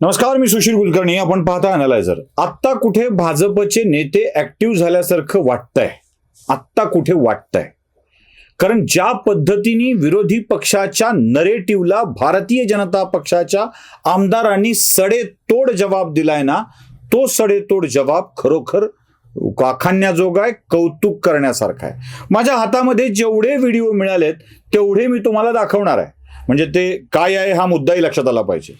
नमस्कार मी सुशील कुलकर्णी. आपण पाहता अनालायझर आत्ता कुठे भाजपचे नेते ऍक्टिव्ह झाल्यासारखं वाटतंय? आत्ता कुठे वाटतंय? कारण ज्या पद्धतीने विरोधी पक्षाच्या नरेटिव्हला भारतीय जनता पक्षाच्या आमदारांनी सडेतोड जबाब दिलाय ना तो सडेतोड जबाब खरोखर वाखाणण्याजोगा आहे कौतुक करण्यासारखा आहे. माझ्या हातामध्ये जेवढे व्हिडिओ मिळालेत तेवढे मी तुम्हाला दाखवणार आहे. म्हणजे ते काय आहे हा मुद्दाही लक्षात आला पाहिजे.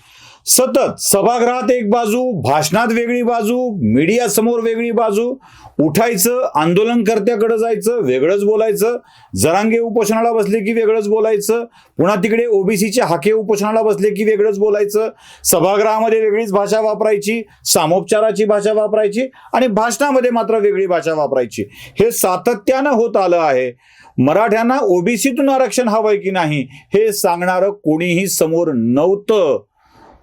सतत सभागृहात एक बाजू भाषणात वेगळी बाजू मीडिया समोर वेगळी बाजू. उठायचं आंदोलनकर्त्याकडे जायचं वेगळंच बोलायचं. जरांगे उपोषणाला बसले की वेगळंच बोलायचं. पुन्हा तिकडे ओबीसीचे हाके उपोषणाला बसले की वेगळंच बोलायचं. सभागृहामध्ये वेगळीच भाषा वापरायची सामोपचाराची भाषा वापरायची आणि भाषणामध्ये मात्र वेगळी भाषा वापरायची. हे सातत्यानं होत आलं आहे. मराठ्यांना ओबीसीतून आरक्षण हवंय की नाही हे सांगणारं कोणीही समोर नव्हतं.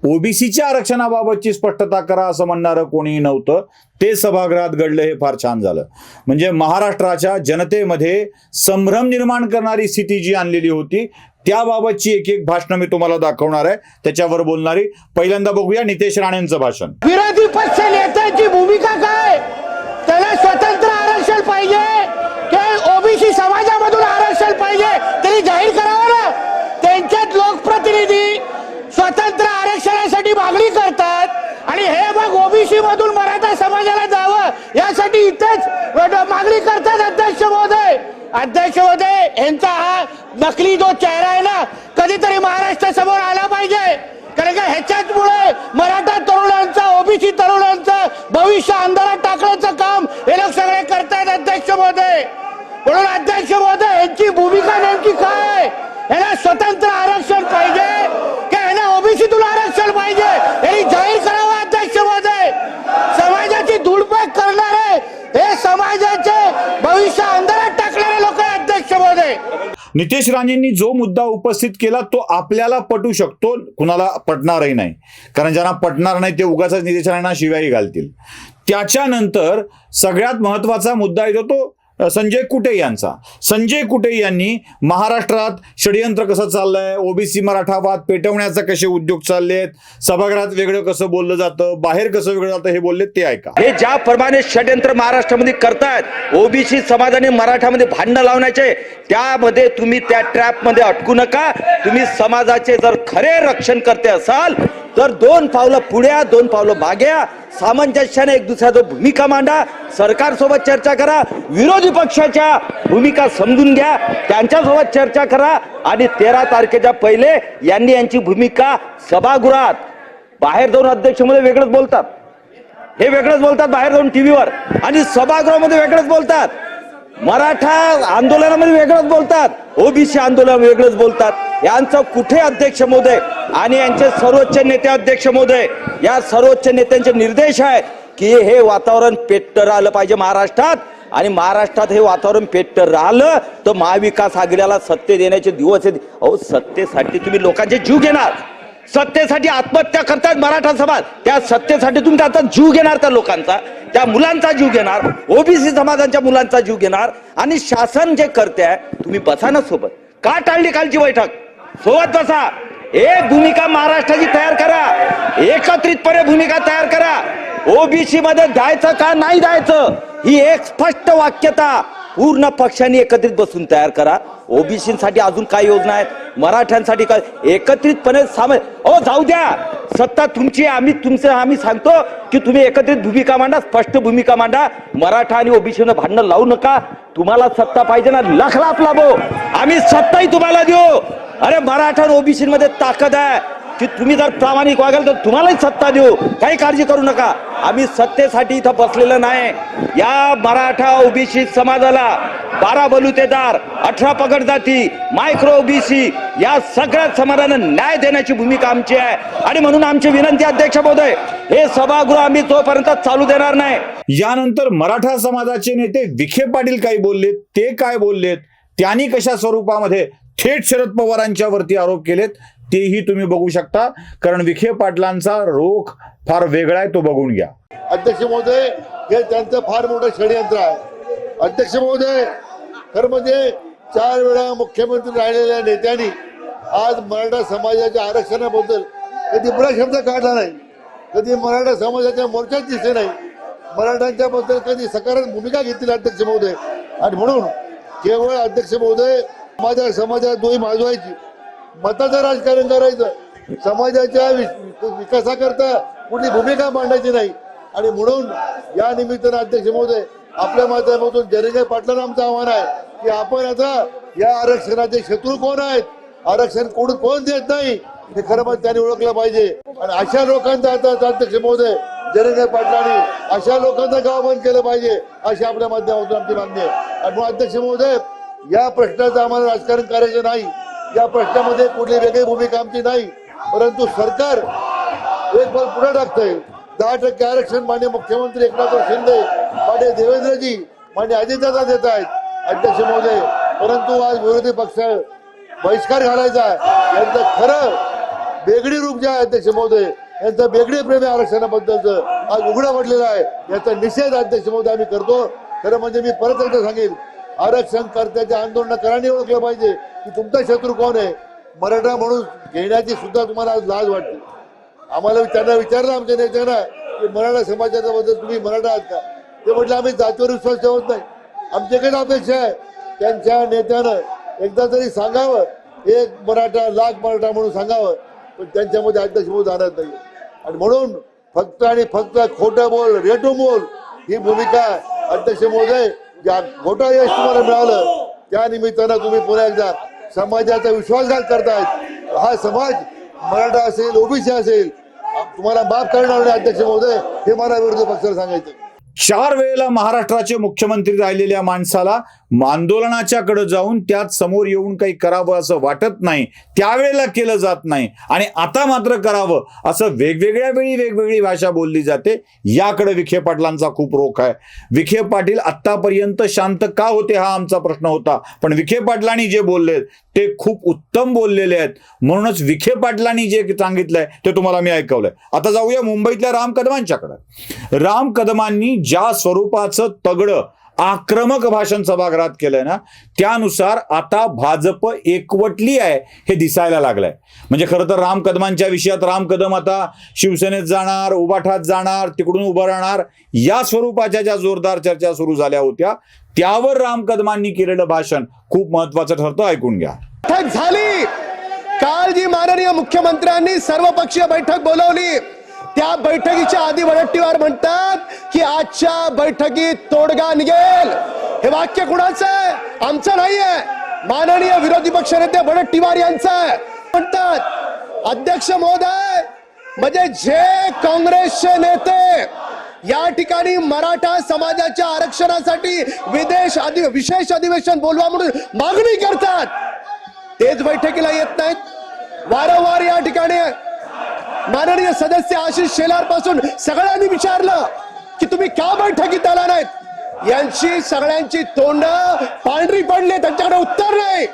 ओबीसीच्या आरक्षणाबाबतची स्पष्टता करा असं म्हणणारं कोणीही नव्हतं. ते सभागृहात घडलं हे फार छान झालं. म्हणजे महाराष्ट्राच्या जनतेमध्ये संभ्रम निर्माण करणारी स्थिती जी आणलेली होती त्याबाबतची एक एक भाषणं मी तुम्हाला दाखवणार आहे. त्याच्यावर बोलणारी पहिल्यांदा बघूया नितेश राणेंचं भाषण. विरोधी पक्ष नेत्याची भूमिका काय? त्याला स्वतंत्र आरक्षण पाहिजे? ओबीसी समाजामधून आरक्षण पाहिजे तरी जाहीर करावं ना त्यांच्यात लोकप्रतिनिधी स्वतंत्र आरक्षणासाठी मागणी करतात. आणि हे मग ओबीसी मधून मराठा समाजाला जावं यासाठी इथेच मागणी करतात अध्यक्ष महोदय. अध्यक्ष महोदय यांचा हा नकली जो चेहरा आहे ना कधीतरी महाराष्ट्रासमोर आला पाहिजे. कारण का ह्याच्याचमुळे मराठा तरुणांचा ओबीसी तरुणांचं भविष्य अंधारात टाकण्याचं काम हे लोक सगळे करतायत अध्यक्ष महोदय. म्हणून अध्यक्ष महोदय यांची भूमिका नेमकी काय आहे? यांना स्वतंत्र आरक्षण पाहिजे की यांना ओबीसीतून आरक्षण पाहिजे यांनी जाहीर करावं अध्यक्ष महोदय समाजाची धुळपाक करणारे हे समाजाचे भविष्य अंधारात टाकणारे लोक आहे अध्यक्ष महोदय नितेश राणेंनी जो मुद्दा उपस्थित केला तो आपल्याला पटू शकतो कुणाला पटणारही नाही. कारण ज्यांना पटणार नाही ते उगाच नितेश राणेंना शिवाई घालतील. त्याच्यानंतर सगळ्यात महत्त्वाचा मुद्दा येतो तो तो संजय कुटे यांचा. संजय कुटे यांनी महाराष्ट्रात षडयंत्र कसं चाललंय? ओबीसी मराठावाद पेटवण्याचा कसे उद्योग चालले आहेत सभागृहात वेगळं कसं बोललं जातं? बाहेर कसं वेगळं जातं हे बोलले ते ऐका. हे ज्याप्रमाणे षडयंत्र महाराष्ट्रामध्ये करतायत ओबीसी समाजाने मराठामध्ये भांडणं लावण्याचे त्यामध्ये तुम्ही त्या ट्रॅपमध्ये अटकू नका. तुम्ही समाजाचे जर खरे रक्षण करते असाल तर दोन पावलं पुढ्या दोन पावलं माग्या सामंजस्याने एक दुसऱ्याचं भूमिका मांडा. सरकारसोबत चर्चा करा. विरोधी पक्षाच्या भूमिका समजून घ्या. त्यांच्यासोबत चर्चा करा. आणि तेरा तारखेच्या पहिले यांनी यांची भूमिका सभागृहात बाहेर जाऊन अध्यक्षमध्ये वेगळंच बोलतात. हे वेगळंच बोलतात बाहेर जाऊन टीव्हीवर आणि सभागृहामध्ये वेगळंच बोलतात. मराठा आंदोलनामध्ये वेगळंच बोलतात. ओबीसी आंदोलन वेगळंच बोलतात. यांचं कुठे अध्यक्ष मोदय? आणि यांचे सर्वोच्च नेते अध्यक्ष मोदय? या सर्वोच्च नेत्यांचे निर्देश आहे की हे वातावरण पेट्टर आलं पाहिजे महाराष्ट्रात. आणि महाराष्ट्रात हे वातावरण पेट्टर राहिलं तर महाविकास आघाडीला सत्य देण्याचे दिवस आहेत. अहो सत्तेसाठी तुम्ही लोकांचे जीव घेणार. सत्तेसाठी आत्महत्या करतात मराठा समाज. त्या सत्तेसाठी तुम्ही आता जीव घेणार त्या लोकांचा. त्या मुलांचा जीव घेणार ओबीसी समाजाच्या मुलांचा जीव घेणार आणि शासन जे करते आहे तुम्ही बसा ना सोबत. का टाळली कालची बैठक? सोबत बसा. एक भूमिका महाराष्ट्राची तयार करा. एकत्रितपणे भूमिका तयार करा. ओबीसी मध्ये द्यायचं का नाही द्यायचं ही एक स्पष्ट वाक्यता पूर्ण पक्षांनी एकत्रित बसून तयार करा. ओबीसीसाठी अजून काय योजना आहेत? मराठ्यांसाठी काय? एकत्रितपणे साम ओ जाऊ द्या. सत्ता तुमची आम्ही तुमचं आम्ही सांगतो की तुम्ही एकत्रित भूमिका मांडा स्पष्ट भूमिका मांडा. मराठा आणि ओबीसीनं भांडणं लावू नका. तुम्हाला सत्ता पाहिजे ना लाख लाप लाभो. आम्ही सत्ताही तुम्हाला देऊ. अरे मराठा आणि ओबीसी मध्ये ताकद आहे. की तुम्ही जर प्रामाणिक वागाल तर तुम्हालाही सत्ता देऊ. काही काळजी करू नका. आम्ही सत्तेसाठी इथं बसलेलं नाही. या मराठा ओबीसी समाजाला बारा बलुतेदार अठरा पगड जाती मायक्रो ओबीसी या सगळ्या समाजाला न्याय देण्याची भूमिका आमची आहे. आणि म्हणून आमची विनंती अध्यक्ष महोदय हे सभागृह आम्ही जोपर्यंत चालू देणार नाही. यानंतर मराठा समाजाचे नेते विखे पाटील काय बोललेत ते काय बोललेत त्यांनी कशा स्वरूपामध्ये थेट शरद पवारांच्या वरती आरोप केलेत तेही तुम्ही बघू शकता. कारण विखे पाटलांचा रोख फार वेगळा आहे तो बघून घ्या. अध्यक्ष महोदय हे त्यांचं फार मोठं षडयंत्र आहे. अध्यक्ष महोदय खरं म्हणजे चार वेळा मुख्यमंत्री राहिलेल्या नेत्यांनी आज मराठा समाजाच्या आरक्षणाबद्दल कधी बुरा शब्द काढला नाही कधी मराठा समाजाच्या मोर्चात दिसले नाही मराठ्यांच्या बद्दल कधी सकारात्मक भूमिका घेतली अध्यक्ष महोदय? आणि म्हणून केवळ अध्यक्ष महोदय माझ्या समाजात दोही माजवायची मताचं राजकारण करायचं. समाजाच्या वि- विकासाकरता कुठली भूमिका मांडायची नाही. आणि म्हणून या निमित्तानं अध्यक्ष महोदय आपल्या माध्यमातून जरंगे पाटलांना आमचं आव्हान आहे की आपण आता या आरक्षणाचे शत्रू कोण आहेत? आरक्षण कोण कोण देत नाही? हे खरं म्हणजे त्यांनी ओळखलं पाहिजे. आणि अशा लोकांचा आता अध्यक्ष महोदय जरंगे पाटलांनी अशा लोकांचं गाव बंद केलं पाहिजे अशी आपल्या माध्यमातून आमची मागणी आहे. आणि अध्यक्ष महोदय या प्रश्नाचं आम्हाला राजकारण करायचं नाही. या प्रश्नामध्ये कुठली वेगळी भूमिका आमची नाही परंतु सरकार एक बल पुढे टाकतंय. दहा टक्के आरक्षण मान्य मुख्यमंत्री एकनाथ शिंदे मान्य देवेंद्रजी मान्य अजितदादा देत आहेत अध्यक्ष महोदय. परंतु आज विरोधी पक्ष बहिष्कार घालायचा आहे. यांचं खरं बेगडी रूप जे आहे अध्यक्ष महोदय यांचं बेगडी प्रेम आरक्षणाबद्दलचं आज उघडं पडलेलं आहे. याचा निषेध अध्यक्ष महोदय आम्ही करतो. खरं म्हणजे मी परत एकदा सांगेन आरक्षण करत्याच्या आंदोलनाकारांनी ओळखलं पाहिजे. की तुमचा शत्रू कोण आहे? मराठा म्हणून घेण्याची सुद्धा तुम्हाला आज लाज वाटते. आम्हाला त्यांना विचारलं आमच्या नेत्यांना की मराठा समाजाच्या बद्दल तुम्ही मराठा आहात का? ते म्हटलं आम्ही जातीवर विश्वास ठेवत नाही. आमच्याकडे अपेक्षा आहे. त्यांच्या नेत्यानं एकदा तरी सांगावं एक मराठा लाख मराठा म्हणून सांगावं. पण त्यांच्यामध्ये अध्यक्ष म्हणून जाणार नाही. आणि म्हणून फक्त आणि फक्त खोटं बोल रेटू बोल ही भूमिका अध्यक्ष महोदय ज्या खोटं यश तुम्हाला मिळालं त्या निमित्तानं तुम्ही पुन्हा एकदा समाजाचा विश्वासघात करतायत. हा समाज मराठा असेल ओबीसी असेल तुम्हाला माफ करणार नाही अध्यक्ष महोदय हे मला विरोधी पक्षाला सांगायचं चार वेळेला महाराष्ट्राचे मुख्यमंत्री राहिलेल्या माणसाला आंदोलनाच्या कडे जाऊन त्यात समोर येऊन काही करावं असं वाटत नाही. त्यावेळेला केलं जात नाही. आणि आता मात्र करावं असं वेगवेगळ्या वेळी वेगवेगळी भाषा बोलली जाते. याकडे विखे पाटलांचा खूप रोख आहे. विखे पाटील आतापर्यंत शांत का होते हा आमचा प्रश्न होता. पण विखे पाटलांनी जे बोलले ते खूप उत्तम बोललेले आहेत. म्हणूनच विखे पाटलांनी जे सांगितलंय ते तुम्हाला मी ऐकवलंय. आता जाऊया मुंबईतल्या राम कदमांच्याकडे. राम कदमांनी ज्या स्वरूपाचं तगडं आक्रमक भाषण सभागृहात केलंय ना त्यानुसार आता भाजप एकवटली आहे हे दिसायला लागलंय. म्हणजे खरं तर राम कदमांच्या विषयात राम कदम आता शिवसेनेत जाणार उबाठात जाणार तिकडून उभं राहणार या स्वरूपाच्या ज्या जोरदार चर्चा सुरू झाल्या होत्या त्यावर राम कदमांनी केलेलं भाषण खूप महत्वाचं ठरतं ऐकून घ्या. झाली. काल जी माननीय मुख्यमंत्र्यांनी सर्वपक्षीय बैठक बोलवली. त्या बैठकीच्या आधी वडट्टीवार म्हणतात की आजच्या बैठकीत तोडगा निघेल. हे वाक्य कुणाचं आहे? आमचं नाहीये. माननीय विरोधी पक्षनेते वडट्टीवार यांचं आहे. म्हणतात अध्यक्ष महोदय म्हणजे जे काँग्रेसचे नेते या ठिकाणी मराठा समाजाच्या आरक्षणासाठी विदेश अधि विशेष अधिवेशन बोलवा म्हणून मागणी करतात. तेच बैठकीला येत नाहीत. वारंवार या ठिकाणी माननीय सदस्य आशिष शेलारपासून सगळ्यांनी विचारलं की तुम्ही का बैठकीत आला नाहीत? यांची सगळ्यांची तोंड पांढरी पडली त्यांच्याकडे उत्तर नाही.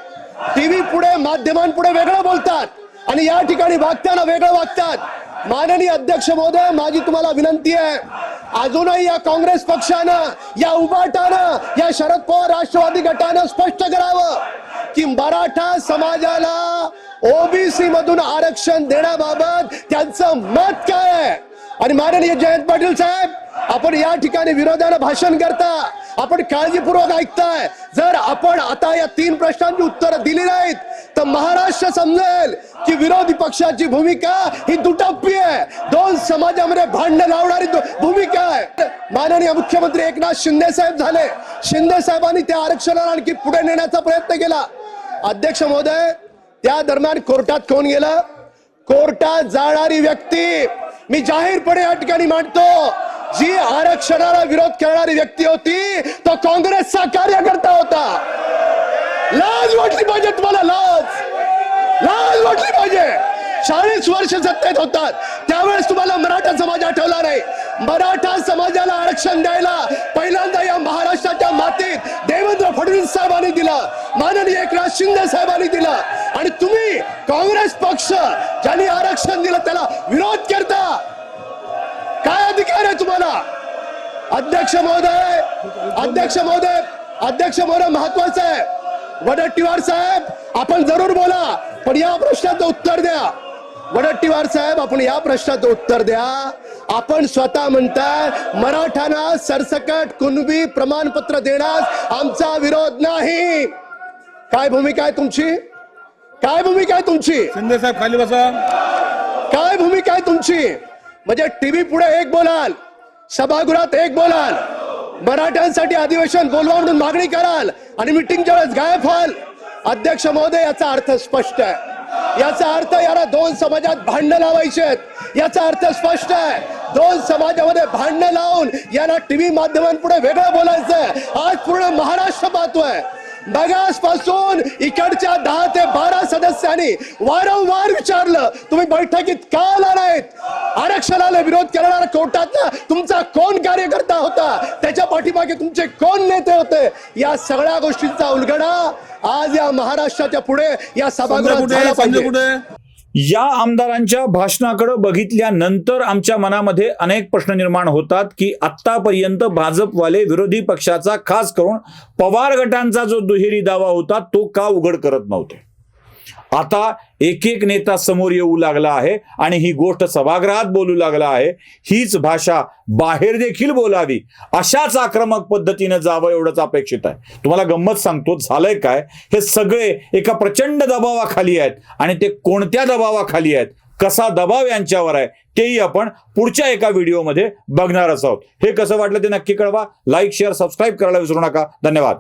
टीव्ही पुढे माध्यमांपुढे वेगळं बोलतात आणि या ठिकाणी वागताना वेगळं वागतात. माननीय अध्यक्ष महोदय माझी तुम्हाला विनंती आहे अजूनही या काँग्रेस पक्षानं या उबाटानं या शरद पवार राष्ट्रवादी गटानं स्पष्ट करावं की मराठा समाजाला ओबीसी मधून आरक्षण देण्याबाबत त्यांचं मत काय आहे? आणि माननीय जयंत पाटील साहेब आपण या ठिकाणी विरोधानं भाषण करता आपण काळजीपूर्वक ऐकताय. जर आपण आता या तीन प्रश्नांची उत्तरं दिली नाहीत तर महाराष्ट्र समजेल की विरोधी पक्षाची भूमिका ही दुटप्पी आहे. दोन समाजामध्ये भांडण लावणारी भूमिका आहे. माननीय मुख्यमंत्री एकनाथ शिंदे साहेब झाले. शिंदे साहेबांनी त्या आरक्षणाला आणखी पुढे नेण्याचा प्रयत्न केला. अध्यक्ष महोदय त्या दरम्यान कोर्टात कोण गेलं? कोर्टात जाणारी व्यक्ती. मी जाहीरपणे या ठिकाणी मांडतो जी आरक्षणाला विरोध करणारी व्यक्ती होती तो काँग्रेसचा कार्यकर्ता होता. लाज वाटली पाहिजे तुम्हाला लाज. लाज वाटली पाहिजे. चाळीस वर्ष सत्तेत होतात. त्यावेळेस तुम्हाला मराठा समाज आठवला नाही. मराठा समाजाला आरक्षण द्यायला पहिल्यांदा या महाराष्ट्राच्या मातीत देवेंद्र फडणवीस साहेबांनी दिला. माननीय एकनाथ शिंदे साहेबांनी दिला. आणि तुम्ही काँग्रेस पक्ष ज्यांनी आरक्षण दिलं त्याला विरोध करता. काय अधिकार आहे तुम्हाला? अध्यक्ष महोदय अध्यक्ष महोदय अध्यक्ष महोदय महत्वाचं आहे. वडट्टीवार साहेब आपण जरूर बोला पण या प्रश्नाचं उत्तर द्या. वडट्टीवार साहेब आपण या प्रश्नाचं उत्तर द्या. आपण स्वतः म्हणताय मराठ्यांना सरसकट कुणबी प्रमाणपत्र देण्यास आमचा विरोध नाही. काय भूमिका आहे तुमची? काय भूमिका आहे तुमची? शिंदे साहेब खाली बसा. काय भूमिका आहे तुमची? म्हणजे टीव्ही पुढे एक बोलाल सभागृहात एक बोलाल मराठ्यांसाठी अधिवेशन बोलवा म्हणून मागणी कराल आणि मिटिंगच्या वेळेस गायब व्हाल. अध्यक्ष महोदय याचा अर्थ स्पष्ट आहे. याचा अर्थ याला दोन समाजात भांडणं लावायचे आहेत. याचा अर्थ स्पष्ट आहे. दोन समाजामध्ये भांडणं लावून याला टीव्ही माध्यमांपुढे वेगळं बोलायचंय आज पूर्ण महाराष्ट्र पाहतोय. मगासपासून इकडच्या दहा ते बारा सदस्यांनी वारंवार विचारलं तुम्ही बैठकीत का आला नाहीत? आरक्षणाला विरोध करणारा कोर्टात तुमचा कोण कार्यकर्ता होता? त्याच्या पाठीमागे तुमचे कोण नेते होते? या सगळ्या गोष्टींचा उलगडा आज या महाराष्ट्राच्या पुढे या सभागृहात या आमदारांच्या भाषणाकडे बघितल्यानंतर आमच्या मनामध्ये अनेक प्रश्न निर्माण होतात की आत्तापर्यंत भाजपवाले विरोधी पक्षाचा खास करून पवार गटांचा जो दुहेरी दावा होता तो का उघड करत नव्हते? आता एक एक नेता समोर येऊ लागला आहे आणि ही गोष्ट सभागृहात बोलू लागला आहे हीच भाषा बाहेर देखील बोलावी. अशाच आक्रमक पद्धतीनं जावं एवढंच अपेक्षित आहे. तुम्हाला गंमत सांगतो झालंय काय? हे सगळे एका प्रचंड दबावाखाली आहेत आणि ते कोणत्या दबावाखाली आहेत? कसा दबाव यांच्यावर आहे? तेही आपण पुढच्या एका व्हिडिओमध्ये बघणारच आहोत. हे कसं वाटलं ते नक्की कळवा. लाईक शेअर सबस्क्राईब करायला विसरू नका. धन्यवाद.